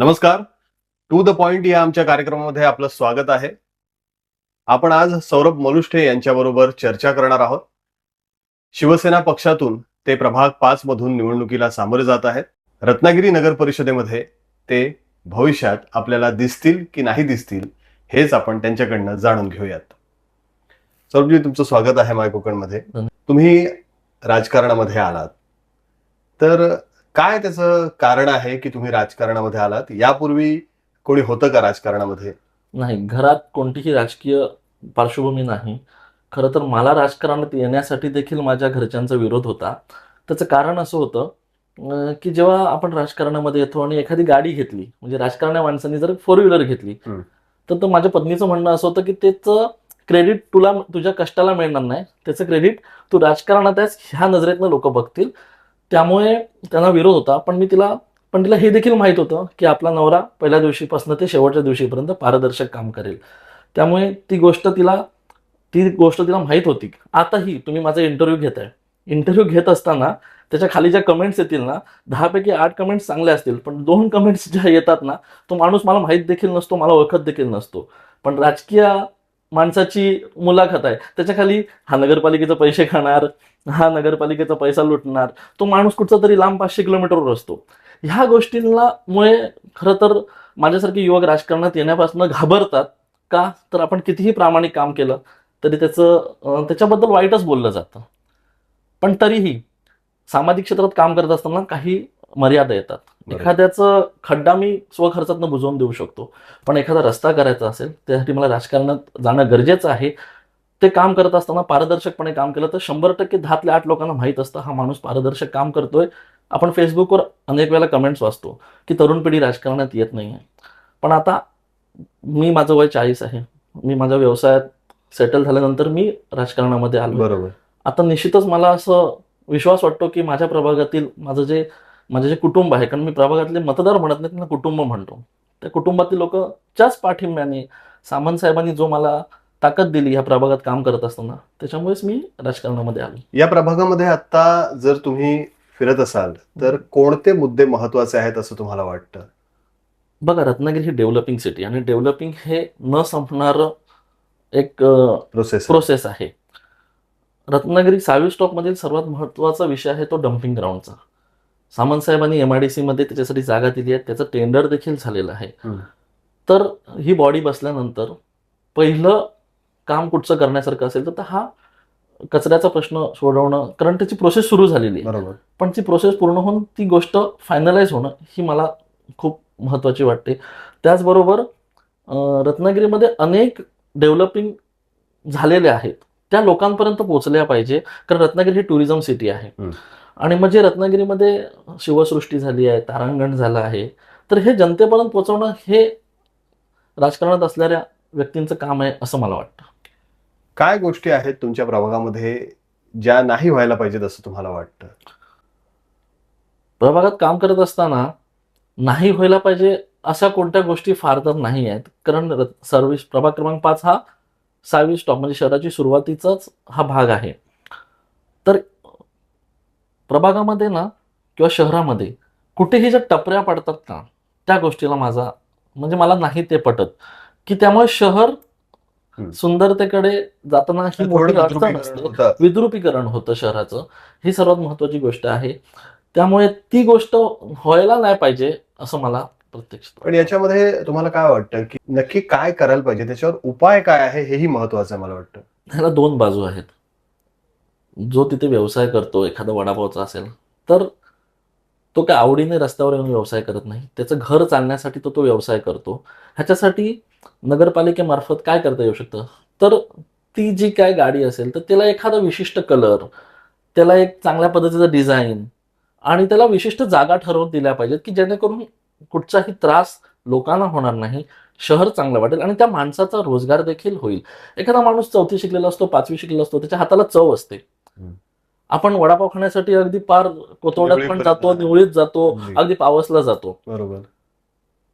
नमस्कार. To the point या आमच्या कार्यक्रमामध्ये आपलं स्वागत आहे. आपण आज सौरभ मलुष्ठे यांच्याबरोबर चर्चा करणार आहोत. शिवसेना पक्षातून ते प्रभाग पाच मधून निवडणुकीला सामोरे जात आहेत. रत्नागिरी नगर परिषदेमध्ये ते भविष्यात आपल्याला दिसतील की नाही दिसतील हेच आपण त्यांच्याकडनं जाणून घेऊयात. सौरभजी तुमचं स्वागत आहे माय कोकणमध्ये. तुम्ही राजकारणामध्ये आलात. तर काय त्याचं कारण आहे की तुम्ही राजकारणामध्ये आलात? यापूर्वी कोणी होतं का राजकारणामध्ये? नाही घरात कोणतीही राजकीय पार्श्वभूमी नाही. खरं तर मला राजकारणात येण्यासाठी देखील माझ्या घरच्यांचा विरोध होता. त्याचं कारण असं होतं की जेव्हा आपण राजकारणामध्ये येतो आणि एखादी गाडी घेतली म्हणजे राजकारण्या माणसांनी जर फोर व्हीलर घेतली. तर तो माझ्या पत्नीचं म्हणणं असं होतं की त्याचं क्रेडिट तुला तुझ्या कष्टाला मिळणार नाही. त्याचं क्रेडिट तू राजकारणात आहेस ह्या नजरेतनं लोक बघतील. त्यामुळे त्यांना विरोध होता. पण मी तिला पण तिला हे देखील माहीत होतं की आपला नवरा पहिल्या दिवशीपासून ते शेवटच्या दिवशीपर्यंत पारदर्शक काम करेल. त्यामुळे ती गोष्ट तिला ती गोष्ट तिला माहीत होती. आताही तुम्ही माझा इंटरव्ह्यू घेताय. इंटरव्ह्यू घेत असताना त्याच्याखाली ज्या कमेंट्स येतील ना दहापैकी आठ कमेंट्स चांगले असतील पण दोन कमेंट्स ज्या येतात ना तो माणूस मला माहीत देखील नसतो मला ओळखत देखील नसतो. पण राजकीय माणसाची मुलाखत आहे. त्याच्याखाली हा नगरपालिकेचे पैसे खाणार हा नगरपालिकेचा पैसा लुटणार तो माणूस कुठचा तरी लांब पाचशे किलोमीटरवर असतो. ह्या गोष्टींना मुळे खरं तर माझ्यासारखे युवक राजकारणात येण्यापासून घाबरतात का? तर आपण कितीही प्रामाणिक काम केलं तरी त्याचं त्याच्याबद्दल वाईटच बोललं जातं. पण तरीही सामाजिक क्षेत्रात काम करत असताना काही मर्यादा येतात. एखाद्याचं खड्डा मी स्वखर्चातनं बुजवून देऊ शकतो. पण एखादा रस्ता करायचा असेल त्यासाठी मला राजकारणात जाणं गरजेचं आहे. ते काम करत असताना पारदर्शकपणे काम केलं तर शंभर टक्के दहातल्या आठ लोकांना माहीत असतं हा माणूस पारदर्शक काम करतोय. आपण फेसबुकवर अनेक वेळेला कमेंट्स वाचतो की तरुण पिढी राजकारणात येत नाही आहे पण आता मी माझं वय चाळीस आहे. मी माझ्या व्यवसायात सेटल झाल्यानंतर मी राजकारणामध्ये आलो बरोबर. आता निश्चितच मला असं विश्वास वाटतो की माझ्या प्रभागातील माझं जे माझे जे कुटुंब आहे कारण मी प्रभागातले मतदार म्हणत नाही त्यांना कुटुंब म्हणतो. त्या कुटुंबातील लोकच्याच पाठिंब्याने सामंत साहेबांनी जो मला ताकद दिली ह्या प्रभागात काम करत असताना त्याच्यामुळेच मी राजकारणामध्ये आलो. या प्रभागामध्ये आता जर तुम्ही फिरत असाल तर कोणते मुद्दे महत्त्वाचे आहेत असं तुम्हाला वाटतं? बघा रत्नागिरी ही डेव्हलपिंग सिटी आणि डेव्हलपिंग हे न संपणारं एक प्रोसेस प्रोसेस आहे. रत्नागिरी सावी स्टॉपमधील सर्वात महत्त्वाचा विषय आहे तो डम्पिंग ग्राउंडचा सामंत साहेबांनी एम आय डी सीमध्ये त्याच्यासाठी जागा दिली आहे. त्याचं टेंडर देखील झालेलं आहे. तर ही बॉडी बसल्यानंतर पहिलं काम कुठचं करण्यासारखं असेल तर हा कचऱ्याचा प्रश्न सोडवणं कारण त्याची प्रोसेस सुरू झालेली आहे. बरोबर. पण ती प्रोसेस पूर्ण होऊन ती गोष्ट फायनलाइज होणं ही मला खूप महत्त्वाची वाटते. त्याचबरोबर रत्नागिरीमध्ये अनेक डेव्हलपिंग झालेले आहेत. त्या लोकांपर्यंत पोहोचल्या पाहिजे कारण रत्नागिरी ही टुरिझम सिटी आहे. आणि म्हणजे रत्नागिरीमध्ये शिवसृष्टी झाली आहे तारांगण झालं आहे तर हे जनतेपर्यंत पोहोचवणं हे राजकारणात असणाऱ्या व्यक्तींचं काम आहे असं मला वाटतं. काय गोष्टी आहेत तुमच्या प्रभागामध्ये ज्या नाही व्हायला पाहिजेत असं तुम्हाला वाटतं? प्रभागात काम करत असताना नाही व्हायला पाहिजे अशा कोणत्या गोष्टी फार तर नाही आहेत. कारण सर्व्हिस प्रभाग क्रमांक पाच हा सावी स्टॉप म्हणजे शहराची सुरुवातीचाच हा भाग आहे. तर प्रभागामध्ये ना किंवा शहरामध्ये कुठेही ज्या टपऱ्या पडतात ना त्या गोष्टीला माझा म्हणजे मला नाही ते पटत. की त्यामुळे शहर. सुंदरतेकडे जाताना ही मोठी अडचण विद्रुपीकरण असते. होतं. विद्रुपीकरण होतं शहराचं. ही सर्वात महत्वाची गोष्ट आहे. त्यामुळे ती गोष्ट व्हायला नाही पाहिजे असं मला प्रत्यक्ष पण याच्यामध्ये तुम्हाला काय वाटतं की नक्की काय करायला पाहिजे? त्याच्यावर उपाय काय आहे? हेही महत्वाचं आहे मला वाटतं. ह्याला दोन बाजू आहेत. जो तिथे व्यवसाय करतो एखादा वडापावचा असेल तर तो काय आवडीने रस्त्यावर येऊन व्यवसाय करत नाही. त्याचं घर चालण्यासाठी तो तो व्यवसाय करतो. ह्याच्यासाठी नगरपालिकेमार्फत काय करता येऊ शकतं? तर ती जी काय गाडी असेल तर त्याला एखादा विशिष्ट कलर त्याला एक चांगल्या पद्धतीचं डिझाईन आणि त्याला विशिष्ट जागा ठरवून दिल्या पाहिजेत की जेणेकरून कुठचाही त्रास लोकांना होणार नाही शहर चांगलं वाटेल आणि त्या माणसाचा रोजगार देखील होईल. एखादा माणूस चौथी शिकलेला असतो पाचवी शिकलेला असतो त्याच्या हाताला चव असते. आपण वडापाव खाण्यासाठी अगदी पार कोतवड्यात पण जातो. निवळीत जातो अगदी. पावसला जातो. बरोबर.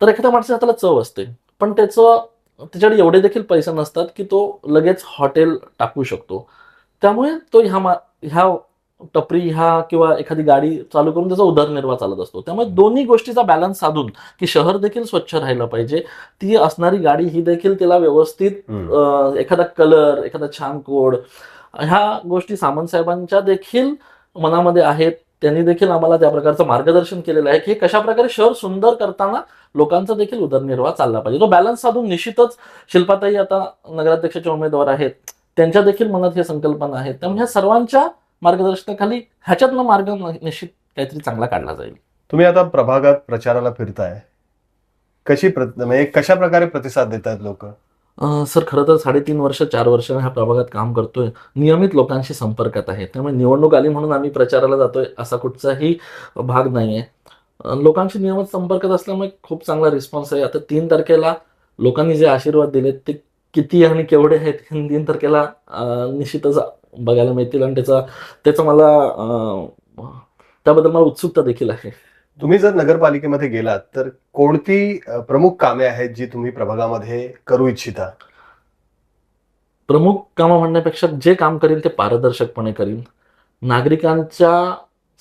तर एखाद्या माणसाच्या हाताला चव असते. पण त्याचं त्याच्याकडे एवढे देखील पैसे नसतात की तो लगेच हॉटेल टाकू शकतो. त्यामुळे तो ह्या मा ह्या टपरी ह्या किंवा एखादी गाडी चालू करून त्याचा उदरनिर्वाह चालत असतो. त्यामुळे दोन्ही गोष्टीचा बॅलन्स साधून की शहर देखील स्वच्छ राहिलं पाहिजे. ती असणारी गाडी ही देखील तिला व्यवस्थित एखादा कलर एखादा छान कोड ह्या गोष्टी सामंत साहेबांच्या देखील मनामध्ये आहेत. त्यांनी देखील आम्हाला त्या प्रकारचं मार्गदर्शन केलेलं आहे की कशा प्रकारे शहर सुंदर करताना लोकांचा देखील उदरनिर्वाह चालला पाहिजे. तो बॅलन्स साधून निश्चितच शिल्पाताई आता नगराध्यक्षाचे उमेदवार आहेत. त्यांच्या देखील मनात हे संकल्पना आहेत. त्यामुळे ह्या सर्वांच्या मार्गदर्शनाखाली ह्याच्यातनं मार्ग निश्चित काहीतरी चांगला काढला जाईल. तुम्ही आता प्रभागात प्रचाराला फिरताय. कशी प्रत- म्हणजे कशा प्रकारे प्रतिसाद देत आहेत लोक? सर खरं तर साडेतीन वर्ष चार वर्ष ह्या प्रभागात काम करतोय. नियमित लोकांशी संपर्कात आहे. त्यामुळे निवडणूक आली म्हणून आम्ही प्रचाराला जातोय असा कुठचाही भाग नाही आहे लोकांशी नियमित संपर्कात असल्यामुळे खूप चांगला रिस्पॉन्स आहे. आता तीन तारखेला लोकांनी जे आशीर्वाद दिलेत ते किती आणि केवढे आहेत हे तीन तारखेला निश्चितच बघायला मिळतील. आणि त्याचा त्याचा मला त्याबद्दल मला उत्सुकता देखील आहे. तुम्ही जर नगरपालिकेमध्ये गेलात तर कोणती प्रमुख कामे आहेत जी तुम्ही प्रभागामध्ये करू इच्छिता? प्रमुख कामं म्हणण्यापेक्षा जे काम करीन ते पारदर्शकपणे करीन. नागरिकांच्या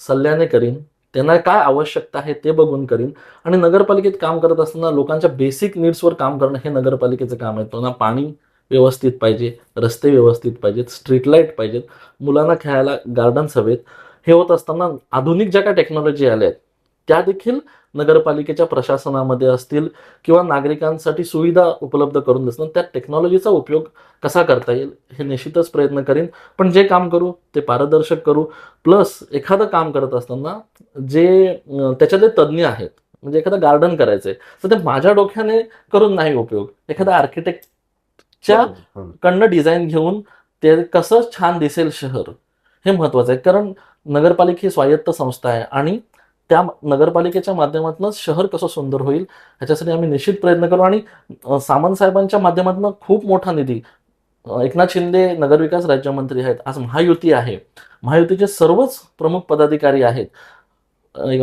सल्ल्याने करीन. त्यांना काय आवश्यकता आहे ते बघून करीन. आणि नगरपालिकेत काम करत असताना लोकांच्या बेसिक नीड्सवर काम करणं हे नगरपालिकेचं काम आहे. त्यांना पाणी व्यवस्थित पाहिजे रस्ते व्यवस्थित पाहिजेत स्ट्रीट लाइट पाहिजेत मुलांना खेळायला गार्डन्स हवेत. हे होत असताना आधुनिक ज्या काय टेक्नॉलॉजी आल्या आहेत त्या देखील नगरपालिकेच्या प्रशासनामध्ये असतील किंवा नागरिकांसाठी सुविधा उपलब्ध करून देणं त्या टेक्नॉलॉजीचा उपयोग कसा करता येईल हे निश्चितच प्रयत्न करीन. पण जे काम करू ते पारदर्शक करू. प्लस एखादं काम करत असताना जे त्याच्यातले तज्ज्ञ आहेत म्हणजे एखादं गार्डन करायचंय तर ते माझ्या डोक्याने करून नाही उपयोग. एखाद्या आर्किटेक्टच्या. कडनं डिझाईन घेऊन ते कसं छान दिसेल शहर हे महत्वाचं आहे. कारण नगरपालिका ही स्वायत्त संस्था आहे आणि त्या नगरपालिकेच्या माध्यमातूनच शहर कसं सुंदर होईल ह्याच्यासाठी आम्ही निश्चित प्रयत्न करू. आणि सामंत साहेबांच्या माध्यमातून खूप मोठा निधी एकनाथ शिंदे नगरविकास राज्यमंत्री आहेत आज महायुती आहे. महायुतीचे सर्वच प्रमुख पदाधिकारी आहेत.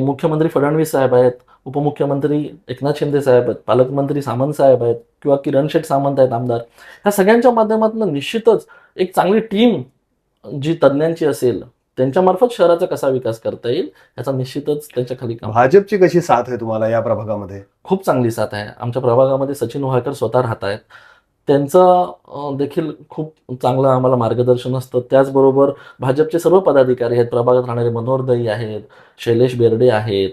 मुख्यमंत्री फडणवीस साहेब आहेत उपमुख्यमंत्री एकनाथ शिंदे साहेब आहेत पालकमंत्री सामंत साहेब आहेत किंवा किरण शेठ सामंत आहेत आमदार. ह्या सगळ्यांच्या माध्यमातून निश्चितच एक चांगली टीम जी तज्ज्ञांची असेल त्यांच्यामार्फत शहराचा कसा विकास करता येईल याचा निश्चितच त्यांच्या खाली काम. भाजपची कशी साथ आहे तुम्हाला या प्रभागामध्ये? खूप चांगली साथ आहे. आमच्या प्रभागामध्ये सचिन वाहकर स्वतः राहत आहेत. त्यांचं देखील खूप चांगलं आम्हाला मार्गदर्शन असतं. त्याचबरोबर भाजपचे सर्व पदाधिकारी आहेत. प्रभागात राहणारे मनोहर दई आहेत शैलेश बेर्डे आहेत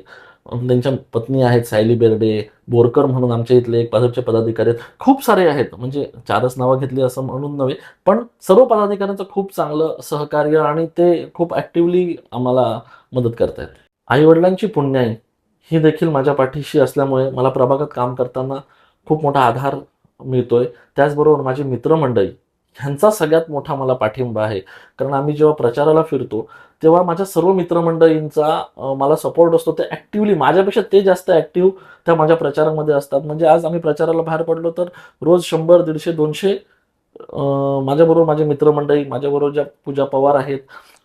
त्यांच्या पत्नी आहेत सायली बेर्डे बोरकर म्हणून आमच्या इथले एक भाजपचे पदाधिकारी आहेत. खूप सारे आहेत. म्हणजे चारच नावं घेतली असं म्हणून नव्हे पण सर्व पदाधिकाऱ्यांचं खूप चांगलं सहकार्य आणि ते खूप ॲक्टिवली आम्हाला मदत करत आहेत आई वडिलांची पुण्याई ही देखील माझ्या पाठीशी असल्यामुळे मला प्रभागात काम करताना खूप मोठा आधार मिळतोय. त्याचबरोबर माझी मित्रमंडळी ह्यांचा सगळ्यात मोठा मला पाठिंबा आहे. कारण आम्ही जेव्हा प्रचाराला फिरतो तेव्हा माझ्या सर्व मित्रमंडळींचा मला सपोर्ट असतो. ते ॲक्टिवली माझ्यापेक्षा ते जास्त ॲक्टिव्ह त्या माझ्या प्रचारामध्ये असतात. म्हणजे आज आम्ही प्रचाराला बाहेर पडलो तर रोज शंभर दीडशे दोनशे माझ्याबरोबर माझे मित्रमंडळी माझ्याबरोबर ज्या पूजा पवार आहेत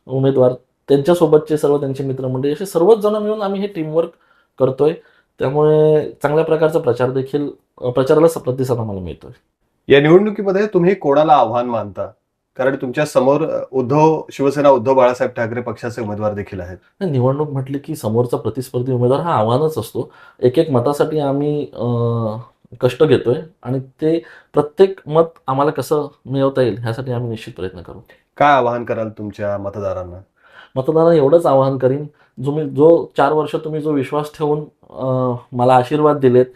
उमेदवार त्यांच्यासोबतचे सर्व त्यांचे मित्रमंडळी असे सर्वच जण मिळून आम्ही हे टीमवर्क करतोय. त्यामुळे चांगल्या प्रकारचा प्रचार देखील प्रचाराला प्रतिसाद आम्हाला मिळतोय. या निवडणुकीमध्ये तुम्ही कोणाला आव्हान मानता? कारण तुमच्यासमोर उद्धव शिवसेना उद्धव बाळासाहेब ठाकरे पक्षाचे उमेदवार देखील आहेत. निवडणूक म्हटली की समोरचा प्रतिस्पर्धी उमेदवार हा आव्हानच असतो. एक एक मतासाठी आम्ही कष्ट घेतोय आणि ते प्रत्येक मत आम्हाला कसं मिळवता येईल ह्यासाठी आम्ही निश्चित प्रयत्न करू. काय आवाहन कराल तुमच्या मतदारांना? मतदारांना एवढंच आवाहन करीन जो मी जो चार वर्ष तुम्ही जो विश्वास ठेवून मला आशीर्वाद दिलेत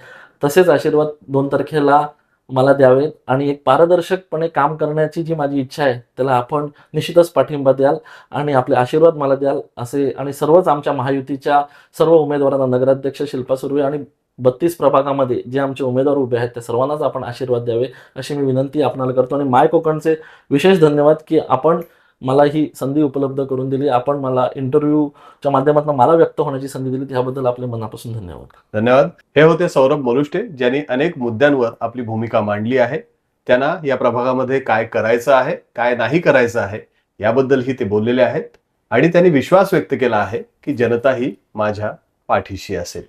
तसेच आशीर्वाद दोन तारखेला मला द्यावेत आणि एक पारदर्शकपणे काम करण्याची जी माझी इच्छा आहे त्याला आपण निश्चितच पाठिंबा द्याल आणि आपले आशीर्वाद मला द्याल असे आणि सर्वच आमच्या महायुतीच्या सर्व उमेदवारांना नगराध्यक्ष शिल्पा सुर्वे आणि बत्तीस प्रभागामध्ये जे आमचे उमेदवार उभे आहेत त्या सर्वांनाच आपण आशीर्वाद द्यावे अशी मी विनंती आपणाला करतो. आणि माय कोकणचे विशेष धन्यवाद की आपण मला ही संधी उपलब्ध करून दिली. आपण मला इंटरव्ह्यूच्या माध्यमातून मला व्यक्त होण्याची संधी दिली. त्याबद्दल आपले मनापासून धन्यवाद. धन्यवाद. हे होते सौरभ मोलुष्टे ज्यांनी अनेक मुद्द्यांवर आपली भूमिका मांडली आहे. त्यांना या प्रभागामध्ये काय करायचं आहे काय नाही करायचं आहे याबद्दलही ते बोललेले आहेत. आणि त्यांनी विश्वास व्यक्त केला आहे की जनता ही माझ्या पाठीशी असेल.